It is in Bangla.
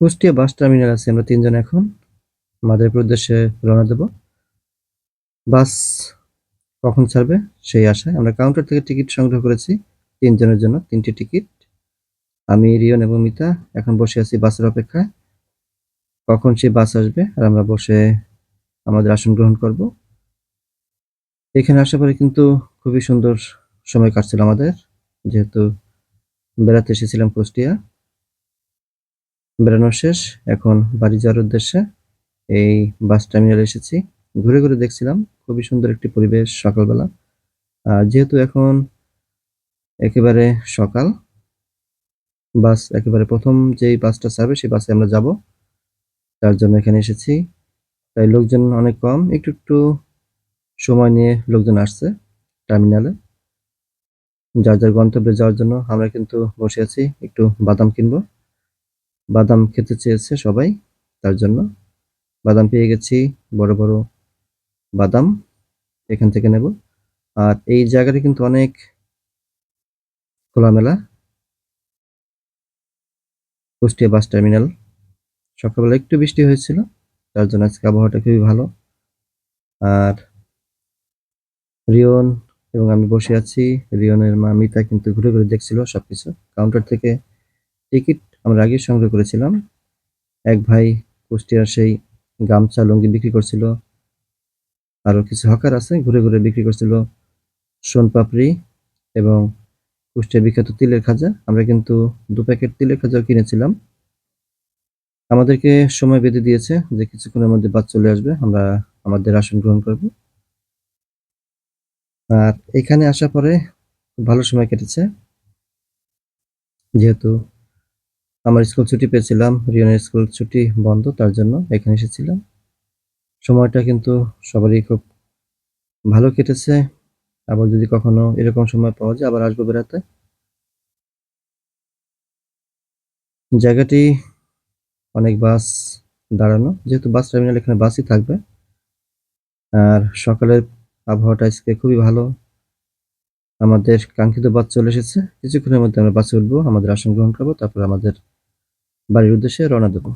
কুষ্টিয়া বাস টার্মিনাল আছে, আমরা তিনজন এখন। মাদারীপুর উদ্দেশ্যে রওনা দেব। বাস কখন ছাড়বে? সেই আশায়। আমরা কাউন্টার থেকে টিকিট সংগ্রহ করেছি তিনজনের জন্য, তিনটি টিকিট আমি, রিয়ন এবং মিতা এখন বসে আছি বাসের অপেক্ষায়। কখন সেই বাস আসবে আর আমরা বসে আমাদের আসন গ্রহণ করব। এখানে আসার পরে কিন্তু খুবই সুন্দর সময় কাটছিল আমাদের। যেহেতু বেড়াতে এসেছিলাম কুষ্টিয়া। বেড়ানো শেষ। এখন বাড়ি যাওয়ার উদ্দেশ্যে এই বাস টার্মিনালে এসেছি। ঘুরে ঘুরে দেখছিলাম, খুবই সুন্দর একটি পরিবেশ সকালবেলা। যেহেতু এখন একেবারে সকাল, বাস একেবারে প্রথম যেই বাসটা ছাড়বে সেই বাসে আমরা যাব। তার জন্য এখানে এসেছি। তাই লোকজন অনেক কম, একটু একটু সময় নিয়ে লোকজন আসছে টার্মিনালে। যার যার গন্তব্যে যাওয়ার জন্য আমরা কিন্তু বসে আছি, একটু বাদাম কিনবো। বাদাম খেতে চেয়েছে সবাই, তার জন্য বাদাম পেয়ে গেছি, বড় বড় বাদাম এখান থেকে নেব। আর এই জায়গাটা কিন্তু অনেক খোলামেলা। Kushtia bus terminal. সকালবেলা একটু বৃষ্টি হয়েছিল, তার জন্য আজকে আবহাওয়াটা খুবই ভালো। আর রিয়ন এবং আমি বসে আছি। রিয়নের মা মিতা কিন্তু ঘুরে ঘুরে দেখছিল সবকিছু। কাউন্টার থেকে টিকিট আমরা আগে সংগ্রহ করেছিলাম। এক ভাই কুষ্টিয়ার সেই গামছা, লুঙ্গি বিক্রি করছিল। আরও কিছু হকার আছে, ঘুরে ঘুরে বিক্রি করছিল। সোনপাপড়ি এবং কুষ্টিয়া বিখ্যাত তিলের খাজা। আমরা কিন্তু দু প্যাকেট তিলের খাজাও কিনেছিলাম। আমাদেরকে সময় বেঁধে দিয়েছে যে কিছুক্ষণের মধ্যে বাস চলে আসবে। আমরা আমাদের আসন গ্রহণ করব। আর এখানে আসার পরে ভালো সময় কেটেছে। যেহেতু আমার স্কুল ছুটি পেয়েছিলাম রিয়নের স্কুল ছুটি বন্ধ, তার জন্য এখানে এসেছিলাম। সময়টা কিন্তু সবারই খুব ভালো কেটেছে। আবার যদি কখনো এরকম সময় পাওয়া যায়, আবার আসব বেড়াতে। জায়গাটি অনেক বাস দাঁড়ানো, যেহেতু বাস টার্মিনাল, এখানে বাসই থাকবে। আর সকালের আবহাওয়াটা আজকে খুবই ভালো। আমাদের কাঙ্ক্ষিত বাস চলে এসেছে। কিছুক্ষণের মধ্যে আমরা বাসে উঠবো, আমাদের আসন গ্রহণ করব, তারপর আমাদের বাড়ির উদ্দেশ্যে রওনা দেবো।